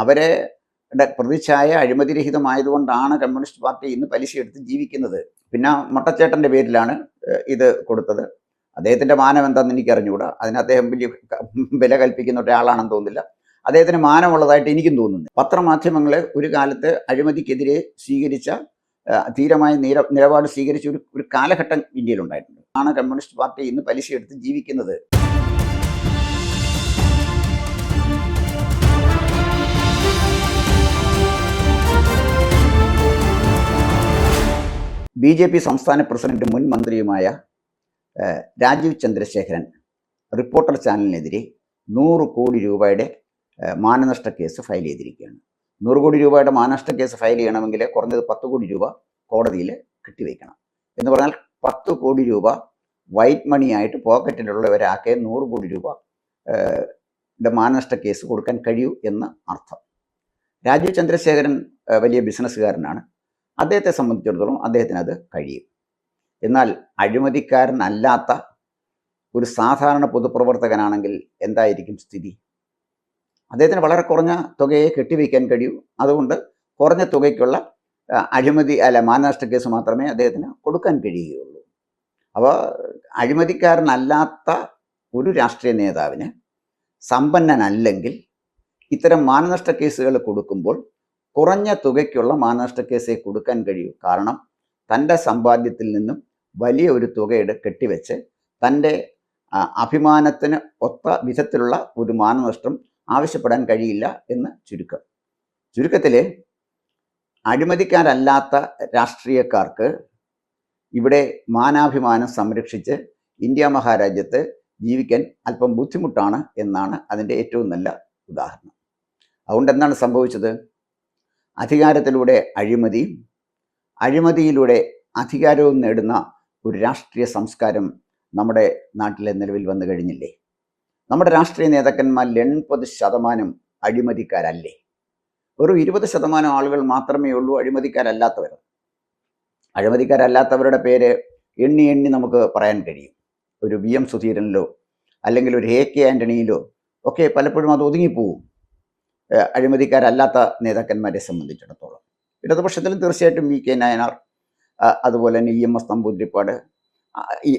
അവരെ പ്രതിച്ഛായ അഴിമതിരഹിതമായതുകൊണ്ടാണ് communist party ഇന്ന് പലിശ എടുത്ത് ജീവിക്കുന്നത്. പിന്നെ മൊട്ടച്ചേട്ടന്റെ പേരിലാണ് ഇത് കൊടുത്തത്. അദ്ദേഹത്തിന്റെ മാനം എന്താണെന്ന് എനിക്ക് അറിഞ്ഞുകൂടാ അതിന് അദ്ദേഹം വലിയ വില കൽപ്പിക്കുന്ന ഒരാളാണെന്ന് തോന്നുന്നില്ല. അദ്ദേഹത്തിന് മാനമുള്ളതായിട്ട് എനിക്കും തോന്നുന്നു. പത്രമാധ്യമങ്ങളെ ഒരു കാലത്ത് അഴിമതിക്കെതിരെ സ്വീകരിച്ച ധീരമായ നിര നിലപാട് സ്വീകരിച്ച ഒരു ഒരു കാലഘട്ടം ഇന്ത്യയിലുണ്ടായിട്ടുണ്ട്. ആണ് കമ്മ്യൂണിസ്റ്റ് പാർട്ടി ഇന്ന് പലിശ എടുത്ത് ജീവിക്കുന്നത്. ബി ജെ പി സംസ്ഥാന പ്രസിഡന്റ് മുൻ മന്ത്രിയുമായ രാജീവ് ചന്ദ്രശേഖരൻ റിപ്പോർട്ടർ ചാനലിനെതിരെ നൂറ് കോടി രൂപയുടെ മാനനഷ്ട കേസ് ഫയൽ ചെയ്തിരിക്കുകയാണ്. നൂറ് കോടി രൂപയുടെ മാനനഷ്ട കേസ് ഫയൽ ചെയ്യണമെങ്കിൽ കുറഞ്ഞത് പത്ത് കോടി രൂപ കോടതിയിൽ കെട്ടിവെക്കണം. എന്ന് പറഞ്ഞാൽ പത്ത് കോടി രൂപ വൈറ്റ് മണിയായിട്ട് പോക്കറ്റിലുള്ളവരാക്കെ നൂറ് കോടി രൂപ മാനനഷ്ട കേസ് കൊടുക്കാൻ കഴിയൂ എന്ന് അർത്ഥം. രാജീവ് ചന്ദ്രശേഖരൻ വലിയ ബിസിനസ്സുകാരനാണ്. അദ്ദേഹത്തെ സംബന്ധിച്ചിടത്തോളം അദ്ദേഹത്തിന് അത് കഴിയും. എന്നാൽ അഴിമതിക്കാരനല്ലാത്ത ഒരു സാധാരണ പൊതുപ്രവർത്തകനാണെങ്കിൽ എന്തായിരിക്കും സ്ഥിതി? അദ്ദേഹത്തിന് വളരെ കുറഞ്ഞ തുകയെ കെട്ടിവയ്ക്കാൻ കഴിയൂ. അതുകൊണ്ട് കുറഞ്ഞ തുകയ്ക്കുള്ള അഴിമതി അല്ല മാനനഷ്ട കേസ് മാത്രമേ അദ്ദേഹത്തിന് കൊടുക്കാൻ കഴിയുകയുള്ളൂ. അപ്പോൾ അഴിമതിക്കാരനല്ലാത്ത ഒരു രാഷ്ട്രീയ നേതാവിന് സമ്പന്നനല്ലെങ്കിൽ ഇത്തരം മാനനഷ്ട കേസുകൾ കൊടുക്കുമ്പോൾ കുറഞ്ഞ തുകയ്ക്കുള്ള മാനനഷ്ട കേസേ കൊടുക്കാൻ കഴിയൂ. കാരണം തന്റെ സമ്പാദ്യത്തിൽ നിന്നും വലിയ ഒരു തുകയുടെ കെട്ടിവെച്ച് തന്റെ അഭിമാനത്തിന് ഒത്ത വിധത്തിലുള്ള ഒരു മാനനഷ്ടം ആവശ്യപ്പെടാൻ കഴിയില്ല എന്ന് ചുരുക്കം. ചുരുക്കത്തിൽ അഴിമതിക്കാരല്ലാത്ത രാഷ്ട്രീയക്കാർക്ക് ഇവിടെ മാനാഭിമാനം സംരക്ഷിച്ച് ഇന്ത്യ മഹാരാജ്യത്ത് ജീവിക്കാൻ അല്പം ബുദ്ധിമുട്ടാണ് എന്നാണ് അതിന്റെ ഏറ്റവും നല്ല ഉദാഹരണം. അതുകൊണ്ട് എന്താണ് സംഭവിച്ചത്? അധികാരത്തിലൂടെ അഴിമതിയും അഴിമതിയിലൂടെ അധികാരവും നേടുന്ന ഒരു രാഷ്ട്രീയ സംസ്കാരം നമ്മുടെ നാട്ടിലെ നിലവിൽ വന്നു കഴിഞ്ഞില്ലേ? നമ്മുടെ രാഷ്ട്രീയ നേതാക്കന്മാരിൽ എൺപത് ശതമാനം അഴിമതിക്കാരല്ലേ? ഒരു ഇരുപത് ശതമാനം ആളുകൾ മാത്രമേ ഉള്ളൂ അഴിമതിക്കാരല്ലാത്തവർ. അഴിമതിക്കാരല്ലാത്തവരുടെ പേര് എണ്ണി എണ്ണി നമുക്ക് പറയാൻ കഴിയും. ഒരു വി എം സുധീരനിലോ അല്ലെങ്കിൽ ഒരു എ കെ ആന്റണിയിലോ ഒക്കെ പലപ്പോഴും അത് ഒതുങ്ങിപ്പോവും. അഴിമതിക്കാരല്ലാത്ത നേതാക്കന്മാരെ സംബന്ധിച്ചിടത്തോളം. ഇടതുപക്ഷത്തിലും തീർച്ചയായിട്ടും വി കെ നായനാർ അതുപോലെ തന്നെ E M S Namboothiripad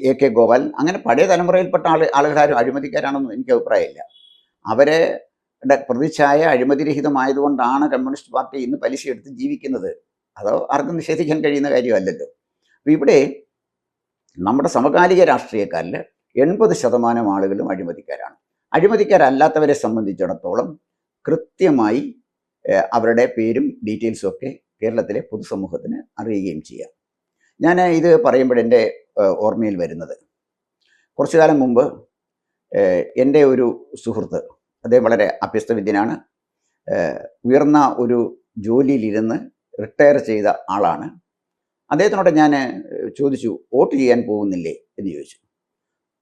A K Gopal അങ്ങനെ പഴയ തലമുറയിൽപ്പെട്ട ആൾ ആളുകളാരും അഴിമതിക്കാരാണെന്നും എനിക്ക് അഭിപ്രായമില്ല. അവരെ പ്രതിച്ഛായ അഴിമതിരഹിതമായതുകൊണ്ടാണ് കമ്മ്യൂണിസ്റ്റ് പാർട്ടി ഇന്ന് പലിശ എടുത്ത് ജീവിക്കുന്നത്. അതോ ആർക്കും നിഷേധിക്കാൻ കഴിയുന്ന കാര്യമല്ലല്ലോ. അപ്പോൾ ഇവിടെ നമ്മുടെ സമകാലിക രാഷ്ട്രീയക്കാരിൽ എൺപത് ശതമാനം ആളുകളും അഴിമതിക്കാരാണ്. അഴിമതിക്കാരല്ലാത്തവരെ സംബന്ധിച്ചിടത്തോളം കൃത്യമായി അവരുടെ പേരും ഡീറ്റെയിൽസും ഒക്കെ കേരളത്തിലെ പൊതുസമൂഹത്തിന് അറിയുകയും ചെയ്യാം. ഞാൻ ഇത് പറയുമ്പോഴെന്റെ ഓർമ്മയിൽ വരുന്നത്. കുറച്ചു കാലം മുമ്പ് എന്റെ ഒരു സുഹൃത്ത് അദ്ദേഹം വളരെ അഭ്യസ്തവിദ്യനാണ് ഉയർന്ന ഒരു ജോലിയിലിരുന്ന് റിട്ടയർ ചെയ്ത ആളാണ്. അദ്ദേഹത്തിനോട് ഞാൻ ചോദിച്ചു വോട്ട് ചെയ്യാൻ പോകുന്നില്ലേ? എന്ന് ചോദിച്ചു.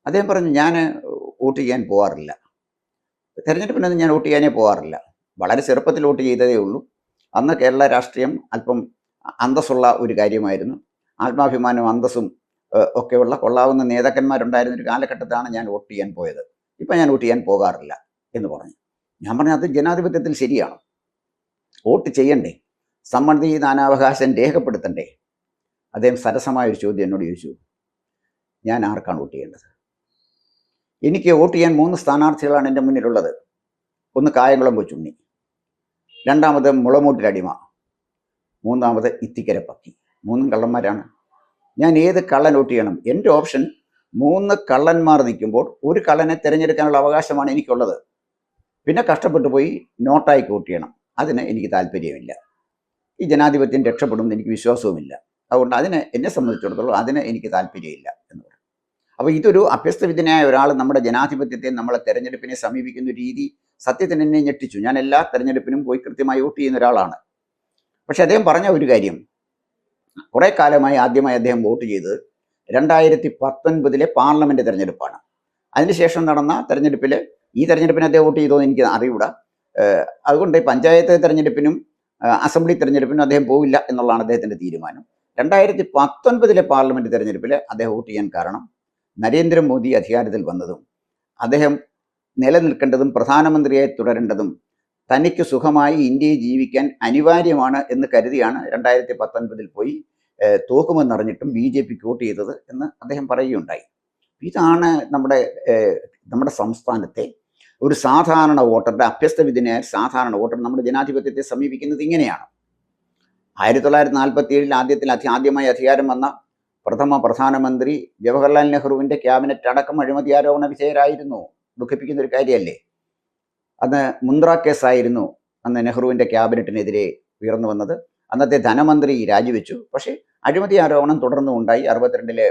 അദ്ദേഹം പറഞ്ഞു ഞാൻ വോട്ട് ചെയ്യാൻ പോകാറില്ല തെരഞ്ഞെടുപ്പിനൊന്നും ഞാൻ വോട്ട് ചെയ്യാനേ പോകാറില്ല വളരെ ചെറുപ്പത്തിൽ വോട്ട് ചെയ്തതേ ഉള്ളൂ. അന്ന് കേരള രാഷ്ട്രീയം അല്പം അന്തസ്സുള്ള ഒരു കാര്യമായിരുന്നു. ആത്മാഭിമാനവും അന്തസ്സും ഒക്കെയുള്ള കൊള്ളാവുന്ന നേതാക്കന്മാരുണ്ടായിരുന്ന ഒരു കാലഘട്ടത്താണ് ഞാൻ വോട്ട് ചെയ്യാൻ പോയത്. ഇപ്പം ഞാൻ വോട്ട് ചെയ്യാൻ പോകാറില്ല എന്ന് പറഞ്ഞു. ഞാൻ പറഞ്ഞു അത് ജനാധിപത്യത്തിൽ ശരിയാണ്. വോട്ട് ചെയ്യണ്ടേ? സമ്മതി നാനാവകാശം രേഖപ്പെടുത്തണ്ടേ? അദ്ദേഹം സരസമായ ഒരു ചോദ്യം എന്നോട് ചോദിച്ചു. ഞാൻ ആർക്കാണ് വോട്ട് ചെയ്യേണ്ടത്? എനിക്ക് വോട്ട് ചെയ്യാൻ മൂന്ന് സ്ഥാനാർത്ഥികളാണ് എന്റെ മുന്നിലുള്ളത്. ഒന്ന് കായംകുളം കൊച്ചുണ്ണി രണ്ടാമത് മുളമൂട്ടിലടിമ മൂന്നാമത് ഇത്തിക്കര പക്കി മൂന്നും കള്ളന്മാരാണ്. ഞാൻ ഏത് കള്ളൻ വോട്ട് ചെയ്യണം? എന്റെ ഓപ്ഷൻ മൂന്ന് കള്ളന്മാർ നിൽക്കുമ്പോൾ ഒരു കള്ളനെ തിരഞ്ഞെടുക്കാനുള്ള അവകാശമാണ് എനിക്കുള്ളത്. പിന്നെ കഷ്ടപ്പെട്ടു പോയി നോട്ടായി വോട്ട് ചെയ്യണം. അതിന് എനിക്ക് താല്പര്യമില്ല. ഈ ജനാധിപത്യം രക്ഷപ്പെടുമെന്ന് എനിക്ക് വിശ്വാസവുമില്ല. അതുകൊണ്ട് അതിനെ എന്നെ സംബന്ധിച്ചിടത്തോളം അതിന് എനിക്ക് താല്പര്യമില്ല എന്ന് അപ്പോൾ ഇതൊരു അഭ്യസ്തവിദ്യനായ ഒരാൾ നമ്മുടെ ജനാധിപത്യത്തെ നമ്മളെ തെരഞ്ഞെടുപ്പിനെ സമീപിക്കുന്ന രീതി സത്യത്തിന് എന്നെ ഞെട്ടിച്ചു. ഞാൻ എല്ലാ തെരഞ്ഞെടുപ്പിനും പോയി കൃത്യമായി വോട്ട് ചെയ്യുന്ന ഒരാളാണ്. പക്ഷെ അദ്ദേഹം പറഞ്ഞ ഒരു കാര്യം. കുറെ കാലമായി ആദ്യമായി അദ്ദേഹം വോട്ട് ചെയ്തത് രണ്ടായിരത്തി പത്തൊൻപതിലെ പാർലമെന്റ് തെരഞ്ഞെടുപ്പാണ്. അതിനുശേഷം നടന്ന തെരഞ്ഞെടുപ്പിൽ ഈ തെരഞ്ഞെടുപ്പിന് അദ്ദേഹം വോട്ട് ചെയ്തോ എന്ന് എനിക്ക് അറിയൂടാ. അതുകൊണ്ട് പഞ്ചായത്ത് തെരഞ്ഞെടുപ്പിനും അസംബ്ലി തെരഞ്ഞെടുപ്പിനും അദ്ദേഹം പോവില്ല എന്നുള്ളതാണ് അദ്ദേഹത്തിന്റെ തീരുമാനം. രണ്ടായിരത്തി പത്തൊൻപതിലെ പാർലമെന്റ് തെരഞ്ഞെടുപ്പിൽ അദ്ദേഹം വോട്ട് ചെയ്യാൻ കാരണം നരേന്ദ്രമോദി അധികാരത്തിൽ വന്നതും അദ്ദേഹം നിലനിൽക്കേണ്ടതും പ്രധാനമന്ത്രിയായി തുടരേണ്ടതും തനിക്ക് സുഖമായി ഇന്ത്യയിൽ ജീവിക്കാൻ അനിവാര്യമാണ് എന്ന് കരുതിയാണ് രണ്ടായിരത്തി പത്തൊൻപതിൽ പോയി തോക്കുമെന്നറിഞ്ഞിട്ടും ബി ജെ പിക്ക് വോട്ട് ചെയ്തത് എന്ന് അദ്ദേഹം പറയുകയുണ്ടായി. ഇതാണ് നമ്മുടെ നമ്മുടെ സംസ്ഥാനത്തെ ഒരു സാധാരണ വോട്ടറുടെ അഭ്യസ്തവിധിനായ സാധാരണ വോട്ടർ നമ്മുടെ ജനാധിപത്യത്തെ സമീപിക്കുന്നത് ഇങ്ങനെയാണ്. ആയിരത്തി തൊള്ളായിരത്തി നാൽപ്പത്തി ഏഴിൽ ആദ്യത്തിൽ അധി ആദ്യമായി അധികാരം വന്ന പ്രഥമ പ്രധാനമന്ത്രി ജവഹർലാൽ നെഹ്റുവിന്റെ ക്യാബിനറ്റ് അടക്കം അഴിമതി ആരോപണ വിധേയരായിരുന്നു. ദുഃഖിപ്പിക്കുന്ന ഒരു കാര്യമല്ലേ? അന്ന് മുന്ദ്ര കേസായിരുന്നു അന്ന് നെഹ്റുവിന്റെ ക്യാബിനറ്റിനെതിരെ ഉയർന്നു വന്നത്. അന്നത്തെ ധനമന്ത്രി രാജിവെച്ചു. പക്ഷേ അഴിമതി ആരോപണം തുടർന്നും ഉണ്ടായി. അറുപത്തിരണ്ടിലെ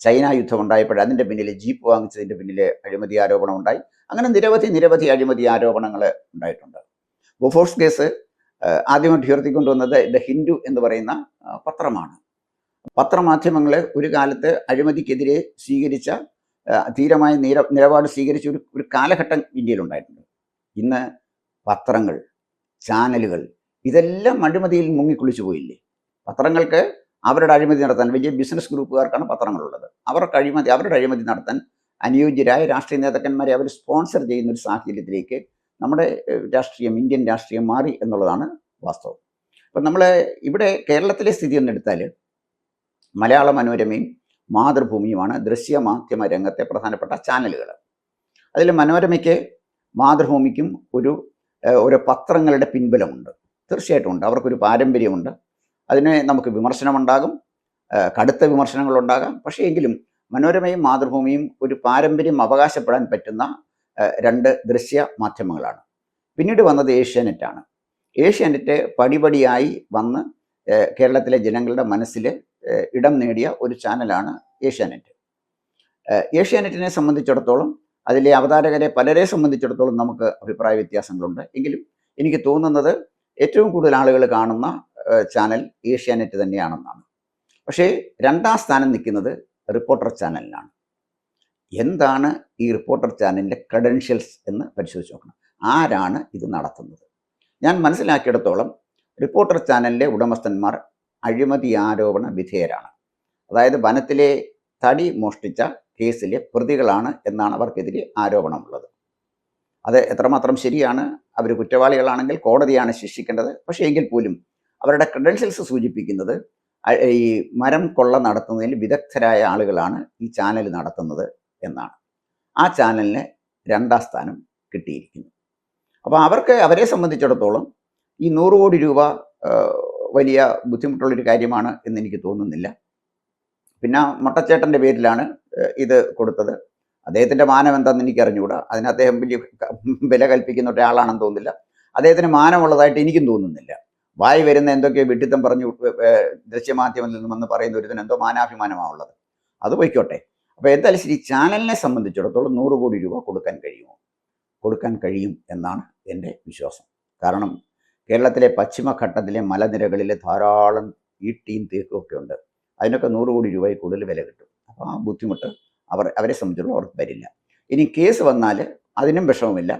ചൈന യുദ്ധം ഉണ്ടായപ്പോൾ അതിന്റെ പിന്നിൽ ജീപ്പ് വാങ്ങിച്ചതിന്റെ പിന്നിൽ അഴിമതി ആരോപണം ഉണ്ടായി. അങ്ങനെ നിരവധി നിരവധി അഴിമതി ആരോപണങ്ങൾ ഉണ്ടായിട്ടുണ്ട്. ബൊഫോഴ്സ് കേസ് ആദ്യമായിട്ട് ഉയർത്തിക്കൊണ്ടുവന്നത് ദ ഹിന്ദു എന്ന് പറയുന്ന പത്രമാണ്. പത്രമാധ്യമങ്ങൾ ഒരു കാലത്ത് അഴിമതിക്കെതിരെ സ്വീകരിച്ച ധീരമായ നിര നിലപാട് സ്വീകരിച്ച ഒരു ഒരു കാലഘട്ടം ഇന്ത്യയിൽ ഉണ്ടായിട്ടുണ്ട് ഇന്ന് പത്രങ്ങൾ ചാനലുകൾ ഇതെല്ലാം അഴിമതിയിൽ മുങ്ങിക്കുളിച്ചു പോയില്ലേ? പത്രങ്ങൾക്ക് അവരുടെ അഴിമതി നടത്താൻ വലിയ ബിസിനസ് ഗ്രൂപ്പുകാർക്കാണ് പത്രങ്ങളുള്ളത്. അവർക്ക് അഴിമതി അവരുടെ അഴിമതി നടത്താൻ അനുയോജ്യരായ രാഷ്ട്രീയ നേതാക്കന്മാരെ അവർ സ്പോൺസർ ചെയ്യുന്ന ഒരു സാഹചര്യത്തിലേക്ക് നമ്മുടെ രാഷ്ട്രീയം ഇന്ത്യൻ രാഷ്ട്രീയം മാറി എന്നുള്ളതാണ് വാസ്തവം. അപ്പം നമ്മൾ ഇവിടെ കേരളത്തിലെ സ്ഥിതി ഒന്നെടുത്താൽ മലയാള മനോരമയും മാതൃഭൂമിയുമാണ് ദൃശ്യ മാധ്യമ രംഗത്തെ പ്രധാനപ്പെട്ട ചാനലുകൾ. അതിൽ മനോരമയ്ക്ക് മാതൃഭൂമിക്കും ഒരു ഒരു പത്രങ്ങളുടെ പിൻബലമുണ്ട്. തീർച്ചയായിട്ടും ഉണ്ട്. അവർക്കൊരു പാരമ്പര്യമുണ്ട്. അതിന് നമുക്ക് വിമർശനമുണ്ടാകും. കടുത്ത വിമർശനങ്ങളുണ്ടാകാം. പക്ഷേ എങ്കിലും മനോരമയും മാതൃഭൂമിയും ഒരു പാരമ്പര്യം അവകാശപ്പെടാൻ പറ്റുന്ന രണ്ട് ദൃശ്യ മാധ്യമങ്ങളാണ്. പിന്നീട് വന്നത് ഏഷ്യാനെറ്റാണ്. ഏഷ്യാനെറ്റ് പടിപടിയായി വന്ന് കേരളത്തിലെ ജനങ്ങളുടെ മനസ്സിൽ ഇടം നേടിയ ഒരു ചാനലാണ് ഏഷ്യാനെറ്റ്. ഏഷ്യാനെറ്റിനെ സംബന്ധിച്ചിടത്തോളം അതിലെ അവതാരകരെ പലരെ സംബന്ധിച്ചിടത്തോളം നമുക്ക് അഭിപ്രായ വ്യത്യാസങ്ങളുണ്ട്. എങ്കിലും എനിക്ക് തോന്നുന്നത് ഏറ്റവും കൂടുതൽ ആളുകൾ കാണുന്ന ചാനൽ ഏഷ്യാനെറ്റ് തന്നെയാണെന്നാണ്. പക്ഷേ രണ്ടാം സ്ഥാനം നിൽക്കുന്നത് റിപ്പോർട്ടർ ചാനലിനാണ്. എന്താണ് ഈ റിപ്പോർട്ടർ ചാനലിന്റെ ക്രെഡൻഷ്യൽസ് എന്ന് പരിശോധിച്ച് നോക്കണം. ആരാണ് ഇത് നടത്തുന്നത്? ഞാൻ മനസ്സിലാക്കിയിടത്തോളം റിപ്പോർട്ടർ ചാനലിലെ ഉടമസ്ഥന്മാർ അഴിമതി ആരോപണ വിധേയരാണ്. അതായത് വനത്തിലെ തടി മോഷ്ടിച്ച കേസിലെ പ്രതികളാണ് എന്നാണ് അവർക്കെതിരെ ആരോപണമുള്ളത്. അത് എത്രമാത്രം ശരിയാണ് അവർ കുറ്റവാളികളാണെങ്കിൽ കോടതിയാണ് ശിക്ഷിക്കേണ്ടത്. പക്ഷേ എങ്കിൽ പോലും അവരുടെ ക്രെഡൻഷ്യൽസ് സൂചിപ്പിക്കുന്നത് ഈ മരം കൊള്ള നടത്തുന്നതിൽ വിദഗ്ധരായ ആളുകളാണ് ഈ ചാനൽ നടത്തുന്നത് എന്നാണ്. ആ ചാനലിന് രണ്ടാം സ്ഥാനം കിട്ടിയിരിക്കുന്നു. അപ്പോൾ അവർക്ക് അവരെ സംബന്ധിച്ചിടത്തോളം ഈ നൂറ് കോടി രൂപ വലിയ ബുദ്ധിമുട്ടുള്ളൊരു കാര്യമാണ് എന്ന് എനിക്ക് തോന്നുന്നില്ല. പിന്നെ മൊട്ടച്ചേട്ടന്റെ പേരിലാണ് ഇത് കൊടുത്തത്. അദ്ദേഹത്തിന്റെ മാനം എന്താണെന്ന് എനിക്ക് അറിഞ്ഞുകൂടാ അതിന് അദ്ദേഹം വലിയ വില കൽപ്പിക്കുന്ന ഒരാളാണെന്ന് തോന്നുന്നില്ല. അദ്ദേഹത്തിന് മാനമുള്ളതായിട്ട് എനിക്കും തോന്നുന്നില്ല. വായി വരുന്ന എന്തൊക്കെയോ വിഡിത്തം പറഞ്ഞു ദൃശ്യമാധ്യമത്തിൽ നിന്ന് വന്ന് പറയുന്ന ഒരു എന്തോ മാനാഭിമാനമാണ് ഉള്ളത്. അത് പോയിക്കോട്ടെ. അപ്പോൾ എന്തായാലും ശരി ചാനലിനെ സംബന്ധിച്ചിടത്തോളം നൂറ് കോടി രൂപ കൊടുക്കാൻ കഴിയുമോ? കൊടുക്കാൻ കഴിയും എന്നാണ് എന്റെ വിശ്വാസം. കാരണം കേരളത്തിലെ പശ്ചിമഘട്ടത്തിലെ മലനിരകളിലെ ധാരാളം ഈട്ടിയും തേക്കും ഉണ്ട്. അതിനൊക്കെ നൂറ് കോടി രൂപയിൽ കൂടുതൽ വില കിട്ടും. അപ്പോൾ ആ ബുദ്ധിമുട്ട് അവർ അവരെ സംബന്ധിച്ചുള്ള അവർക്ക് വരില്ല. ഇനി കേസ് വന്നാൽ അതിനും വിഷമമില്ല.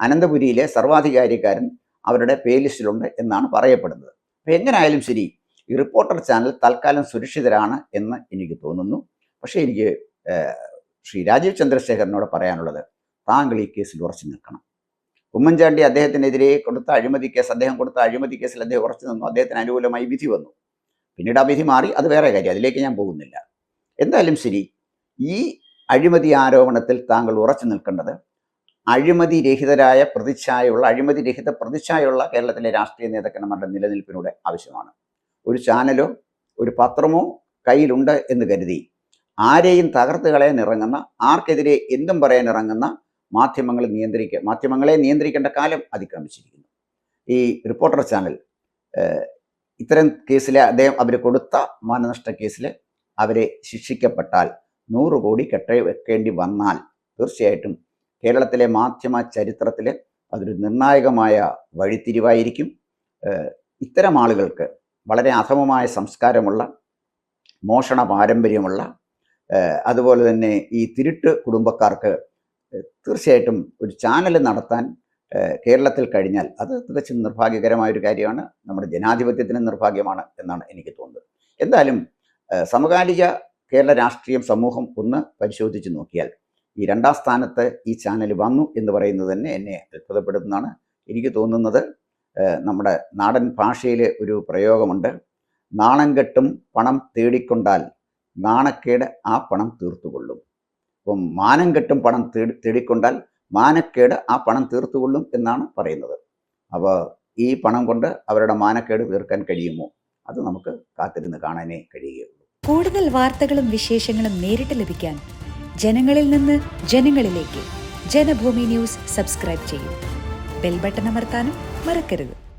അനന്തപുരിയിലെ സർവാധികാരിക്കാരൻ അവരുടെ പേ ലിസ്റ്റിലുണ്ട് എന്നാണ് പറയപ്പെടുന്നത്. അപ്പോൾ എങ്ങനെയായാലും ശരി ഈ റിപ്പോർട്ടർ ചാനൽ തൽക്കാലം സുരക്ഷിതരാണ് എന്ന് എനിക്ക് തോന്നുന്നു. പക്ഷേ എനിക്ക് ശ്രീ രാജീവ് ചന്ദ്രശേഖരനോട് പറയാനുള്ളത് താങ്കൾ ഈ കേസിൽ ഉറച്ചു നിൽക്കണം. ഉമ്മൻചാണ്ടി അദ്ദേഹത്തിനെതിരെ കൊടുത്ത അഴിമതി കേസ് അദ്ദേഹം കൊടുത്ത അഴിമതി കേസിൽ അദ്ദേഹം ഉറച്ചു നിന്നു. അദ്ദേഹത്തിന് അനുകൂലമായി വിധി വന്നു. പിന്നീട് ആ വിധി മാറി. അത് വേറെ കാര്യം. അതിലേക്ക് ഞാൻ പോകുന്നില്ല. എന്തായാലും ശരി ഈ അഴിമതി ആരോപണത്തിൽ താങ്കൾ ഉറച്ചു നിൽക്കേണ്ടത് അഴിമതി രഹിതരായ പ്രതിച്ഛായുള്ള അഴിമതി രഹിത പ്രതിച്ഛായുള്ള കേരളത്തിലെ രാഷ്ട്രീയ നേതാക്കന്മാരുടെ നിലനിൽപ്പിനൂടെ ആവശ്യമാണ്. ഒരു ചാനലോ ഒരു പത്രമോ കയ്യിലുണ്ട് എന്ന് കരുതി ആരെയും തകർത്ത് കളയാൻ ഇറങ്ങുന്ന ആർക്കെതിരെ എന്തും പറയാൻ ഇറങ്ങുന്ന മാധ്യമങ്ങൾ നിയന്ത്രിക്കുക മാധ്യമങ്ങളെ നിയന്ത്രിക്കേണ്ട കാലം അതിക്രമിച്ചിരിക്കുന്നു. ഈ റിപ്പോർട്ടർ ചാനൽ ഇത്തരം കേസിൽ അദ്ദേഹം അവർ കൊടുത്ത മാനനഷ്ട കേസിൽ അവരെ ശിക്ഷിക്കപ്പെട്ടാൽ നൂറ് കോടി കെട്ട വെക്കേണ്ടി വന്നാൽ തീർച്ചയായിട്ടും കേരളത്തിലെ മാധ്യമ ചരിത്രത്തിൽ അതൊരു നിർണായകമായ വഴിത്തിരിവായിരിക്കും. ഇത്തരം ആളുകൾക്ക് വളരെ അധമമായ സംസ്കാരമുള്ള മോഷണ പാരമ്പര്യമുള്ള അതുപോലെ തന്നെ ഈ തിരുട്ട് കുടുംബക്കാർക്ക് തീർച്ചയായിട്ടും ഒരു ചാനൽ നടത്താൻ കേരളത്തിൽ കഴിഞ്ഞാൽ അത് തികച്ചും നിർഭാഗ്യകരമായ ഒരു കാര്യമാണ്. നമ്മുടെ ജനാധിപത്യത്തിന് നിർഭാഗ്യമാണ് എന്നാണ് എനിക്ക് തോന്നുന്നത്. എന്തായാലും സമകാലിക കേരള രാഷ്ട്രീയം സമൂഹം ഒന്ന് പരിശോധിച്ച് നോക്കിയാൽ ഈ രണ്ടാം സ്ഥാനത്ത് ഈ ചാനൽ വന്നു എന്ന് പറയുന്നത് തന്നെ എന്നെ അത്ഭുതപ്പെടുത്തുന്നതാണ്. എനിക്ക് തോന്നുന്നത് നമ്മുടെ നാടൻ ഭാഷയിലെ ഒരു പ്രയോഗമുണ്ട്. നാണം കെട്ടും പണം തേടിക്കൊണ്ടാൽ നാണക്കേട് ആ പണം തീർത്തുകൊള്ളും. അപ്പം മാനം കെട്ടും പണം തേടി തേടിക്കൊണ്ടാൽ മാനക്കേട് ആ പണം തീർത്തുകൊള്ളും എന്നാണ് പറയുന്നത്. അപ്പോൾ ഈ പണം കൊണ്ട് അവരുടെ മാനക്കേട് തീർക്കാൻ കഴിയുമോ? അത് നമുക്ക് കാത്തിരുന്ന് കാണാനേ കഴിയുകയുള്ളൂ. കൂടുതൽ വാർത്തകളും വിശേഷങ്ങളും നേരിട്ട് ലഭിക്കാൻ ജനങ്ങളിൽ നിന്ന് ജനങ്ങളിലേക്ക് ജനഭൂമി ന്യൂസ് സബ്സ്ക്രൈബ് ചെയ്യും. ബെൽ ബട്ടൺ അമർത്താനും മറക്കരുത്.